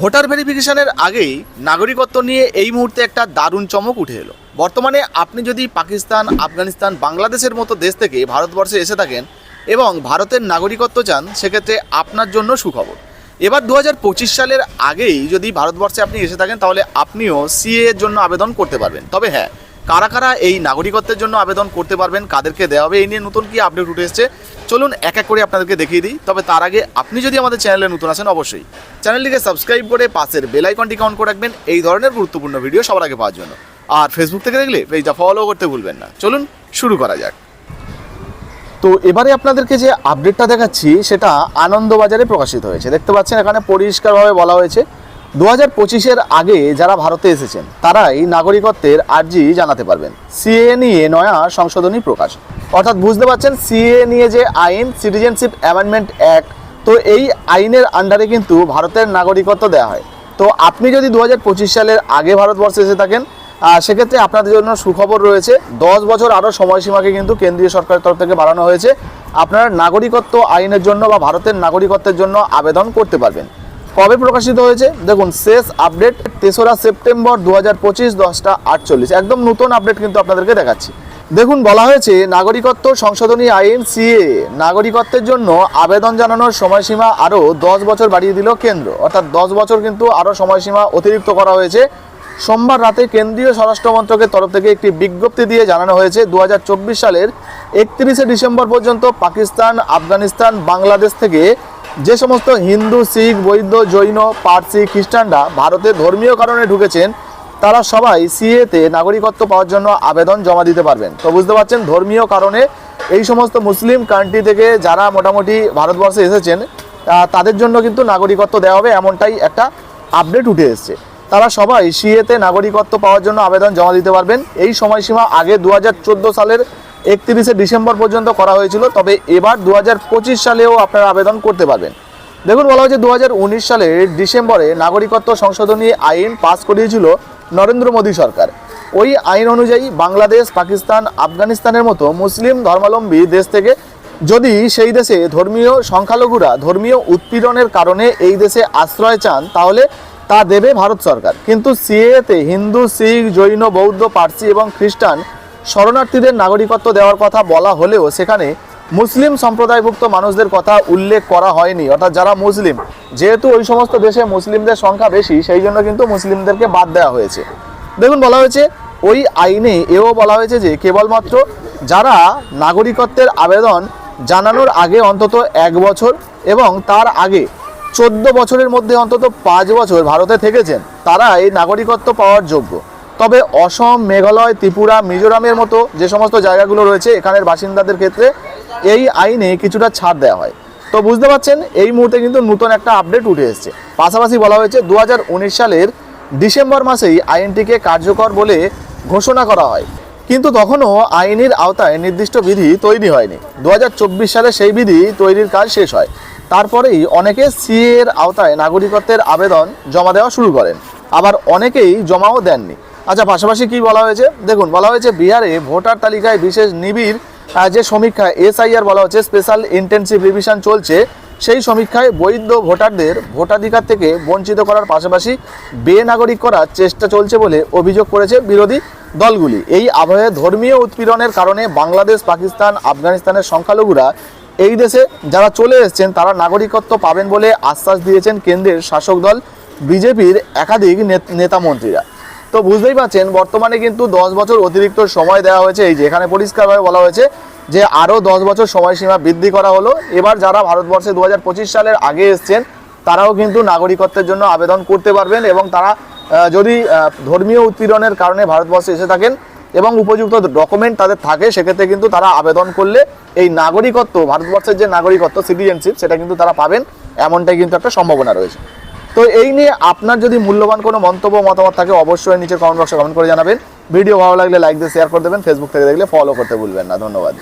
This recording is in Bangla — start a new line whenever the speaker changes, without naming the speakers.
ভোটার ভেরিফিকেশনের আগেই নাগরিকত্ব নিয়ে এই মুহূর্তে একটা দারুণ চমক উঠে এলো। বর্তমানে আপনি যদি পাকিস্তান, আফগানিস্তান, বাংলাদেশের মতো দেশ থেকে ভারতবর্ষে এসে থাকেন এবং ভারতের নাগরিকত্ব চান, সেক্ষেত্রে আপনার জন্য সুখবর। এবার দু হাজার পঁচিশ সালের আগেই যদি ভারতবর্ষে আপনি এসে থাকেন, তাহলে আপনিও সিএ এর জন্য আবেদন করতে পারবেন। তবে হ্যাঁ কারা কারা এই নাগরিকত্বের জন্য আবেদন করতে পারবেন, কাদেরকে দেওয়া হবে, এই নিয়ে নতুন কি আপডেট উঠে এসছে, চলুন এক এক করে আপনাদেরকে দেখিয়ে দিই। তবে তার আগে আপনি যদি আমাদের চ্যানেলে নতুন আসেন অবশ্যই চ্যানেলটিকে সাবস্ক্রাইব করে পাশের বেল কাউন্ট করে রাখবেন, এই ধরনের গুরুত্বপূর্ণ ভিডিও সবার আগে পাওয়ার জন্য। আর ফেসবুক থেকে দেখলে পেজটা ফলো করতে ভুলবেন না। চলুন শুরু করা যাক। তো এবারে আপনাদেরকে যে আপডেটটা দেখাচ্ছি, সেটা আনন্দবাজারে প্রকাশিত হয়েছে। দেখতে পাচ্ছেন এখানে পরিষ্কারভাবে বলা হয়েছে দু হাজার পঁচিশের আগে যারা ভারতে এসেছেন, তারাই নাগরিকত্বের আর্জি জানাতে পারবেন। সিএ নিয়ে নয়া সংশোধনী প্রকাশ। অর্থাৎ বুঝতে পারছেন সিএ নিয়ে যে আইন সিটিজেনশিপ অ্যামেন্ডমেন্ট অ্যাক্ট তো এই আইনের আন্ডারে কিন্তু ভারতের নাগরিকত্ব দেওয়া হয়। তো আপনি যদি দু হাজার পঁচিশ সালের আগে ভারতবর্ষে এসে থাকেন সেক্ষেত্রে আপনাদের জন্য সুখবর রয়েছে, দশ বছর আরও সময়সীমাকে কিন্তু কেন্দ্রীয় সরকারের তরফ থেকে বাড়ানো হয়েছে। আপনারা নাগরিকত্ব আইনের জন্য বা ভারতের নাগরিকত্বের জন্য আবেদন করতে পারবেন। কবে প্রকাশিত হয়েছে? দেখুন, শেষ আপডেট তেসরা সেপ্টেম্বর দু হাজার পঁচিশ দশটা আটচল্লিশ। একদম নতুন আপডেট কিন্তু আপনাদেরকে দেখাচ্ছি। দেখুন, বলা হয়েছে, নাগরিকত্ব সংশোধনী আইন সিএ, নাগরিকত্বের জন্য আবেদন জানানোর সময়সীমা আরও দশ বছর বাড়িয়ে দিল কেন্দ্র। অর্থাৎ দশ বছর কিন্তু আরও সময়সীমা অতিরিক্ত করা হয়েছে। সোমবার রাতে কেন্দ্রীয় স্বরাষ্ট্র মন্ত্রকের তরফ থেকে একটি বিজ্ঞপ্তি দিয়ে জানানো হয়েছে দু হাজার চব্বিশ সালের একত্রিশে ডিসেম্বর পর্যন্ত পাকিস্তান, আফগানিস্তান, বাংলাদেশ থেকে যে সমস্ত হিন্দু, শিখ, বৌদ্ধ, জৈন, পার্সি, খ্রিস্টানরা ভারতে ধর্মীয় কারণে ঢুকেছেন, তারা সবাই সিএতে নাগরিকত্ব পাওয়ার জন্য আবেদন জমা দিতে পারবেন। তো বুঝতে পারছেন ধর্মীয় কারণে এই সমস্ত মুসলিম কান্ট্রি থেকে যারা মোটামুটি ভারতবর্ষে এসেছেন তাদের জন্য কিন্তু নাগরিকত্ব দেওয়া হবে এমনটাই একটা আপডেট উঠে এসছে। তারা সবাই সিএতে নাগরিকত্ব পাওয়ার জন্য আবেদন জমা দিতে পারবেন। এই সময়সীমা আগে দু হাজার চোদ্দ সালের একত্রিশে ডিসেম্বর পর্যন্ত করা হয়েছিল, তবে এবার দু হাজার পঁচিশ সালেও আপনারা আবেদন করতে পারবেন। দেখুন, বলা হয়েছে দু সালের ডিসেম্বরে নাগরিকত্ব সংশোধনী আইন পাস করিয়েছিল নরেন্দ্র মোদী সরকার। ওই আইন অনুযায়ী বাংলাদেশ, পাকিস্তান, আফগানিস্তানের মতো মুসলিম ধর্মাবলম্বী দেশ থেকে যদি সেই দেশে ধর্মীয় সংখ্যালঘুরা ধর্মীয় উৎপীড়নের কারণে এই দেশে আশ্রয় চান, তাহলে তা দেবে ভারত সরকার। কিন্তু সিএতে হিন্দু, শিখ, জৈন, বৌদ্ধ, পার্সি এবং খ্রিস্টান শরণার্থীদের নাগরিকত্ব দেওয়ার কথা বলা হলেও সেখানে মুসলিম সম্প্রদায়ভুক্ত মানুষদের কথা উল্লেখ করা হয়নি। অর্থাৎ যারা মুসলিম, যেহেতু ওই সমস্ত দেশে মুসলিমদের সংখ্যা বেশি, সেই জন্য কিন্তু মুসলিমদেরকে বাদ দেওয়া হয়েছে। দেখুন, বলা হয়েছে, ওই আইনে এও বলা হয়েছে যে, কেবলমাত্র যারা নাগরিকত্বের আবেদন জানানোর আগে অন্তত এক বছর এবং তার আগে চোদ্দ বছরের মধ্যে অন্তত পাঁচ বছর ভারতে থেকেছেন, তারা এই নাগরিকত্ব পাওয়ার যোগ্য। তবে অসম, মেঘালয়, ত্রিপুরা, মিজোরামের মতো যে সমস্ত জায়গাগুলো রয়েছে, এখানের বাসিন্দাদের ক্ষেত্রে এই আইনে কিছুটা ছাড় দেওয়া হয়। তো বুঝতে পারছেন, এই মুহূর্তে কিন্তু নতুন একটা আপডেট উঠে এসেছে। পাশাপাশি বলা হয়েছে দু হাজার উনিশ সালের ডিসেম্বর মাসেই আইনটিকে কার্যকর বলে ঘোষণা করা হয়। কিন্তু তখনও আইনের আওতায় নির্দিষ্ট বিধি তৈরি হয়নি। দু হাজার চব্বিশ সালে সেই বিধি তৈরির কাজ শেষ হয়। তারপরেই অনেকে সিএ এর আওতায় নাগরিকত্বের আবেদন জমা দেওয়া শুরু করেন। আবার অনেকেই জমাও দেননি। আচ্ছা পাশাপাশি কি বলা হয়েছে? দেখুন, বলা হয়েছে বিহারে ভোটার তালিকায় বিশেষ নিবিড় যে সমীক্ষা এসআইআর বলা হচ্ছে, স্পেশাল ইন্টেনসিভ রিভিশন চলছে, সেই সমীক্ষায় বৈধ ভোটারদের ভোটাধিকার থেকে বঞ্চিত করার পাশাপাশি বেনাগরিক করার চেষ্টা চলছে বলে অভিযোগ করেছে বিরোধী দলগুলি। এই আবহে ধর্মীয় উৎপীড়নের কারণে বাংলাদেশ, পাকিস্তান, আফগানিস্তানের সংখ্যালঘুরা এই দেশে যারা চলে এসেছেন, তারা নাগরিকত্ব পাবেন বলে আশ্বাস দিয়েছেন কেন্দ্রের শাসক দল, বিজেপির একাধিক নেত- নেতা মন্ত্রীরা। তো বুঝতেই পারছেন, বর্তমানে কিন্তু দশ বছর অতিরিক্ত সময় দেওয়া হয়েছে। এই যে এখানে পরিষ্কারভাবে বলা হয়েছে যে আরও দশ বছর সময়সীমা বৃদ্ধি করা হলো। এবার যারা ভারতবর্ষে দু হাজার পঁচিশ সালের আগে এসছেন, তারাও কিন্তু নাগরিকত্বের জন্য আবেদন করতে পারবেন এবং তারা যদি ধর্মীয় উৎপীড়নের কারণে ভারতবর্ষে এসে থাকেন এবং উপযুক্ত ডকুমেন্ট তাদের থাকে, সেক্ষেত্রে কিন্তু তারা আবেদন করলে এই নাগরিকত্ব, ভারতবর্ষের যে নাগরিকত্ব সিটিজেনশিপ সেটা কিন্তু তারা পাবেন। এমনটাই কিন্তু একটা সম্ভাবনা রয়েছে। তো এই নিয়ে আপনার যদি মূল্যবান কোনো মন্তব্য, মতামত থাকে, অবশ্যই নিচে কমেন্ট বক্সে কমেন্ট করে জানাবেন। ভিডিও ভালো লাগলে লাইক দিয়ে শেয়ার করে দেবেন। ফেসবুক থেকে দেখলে ফলো করতে ভুলবেন না। ধন্যবাদ।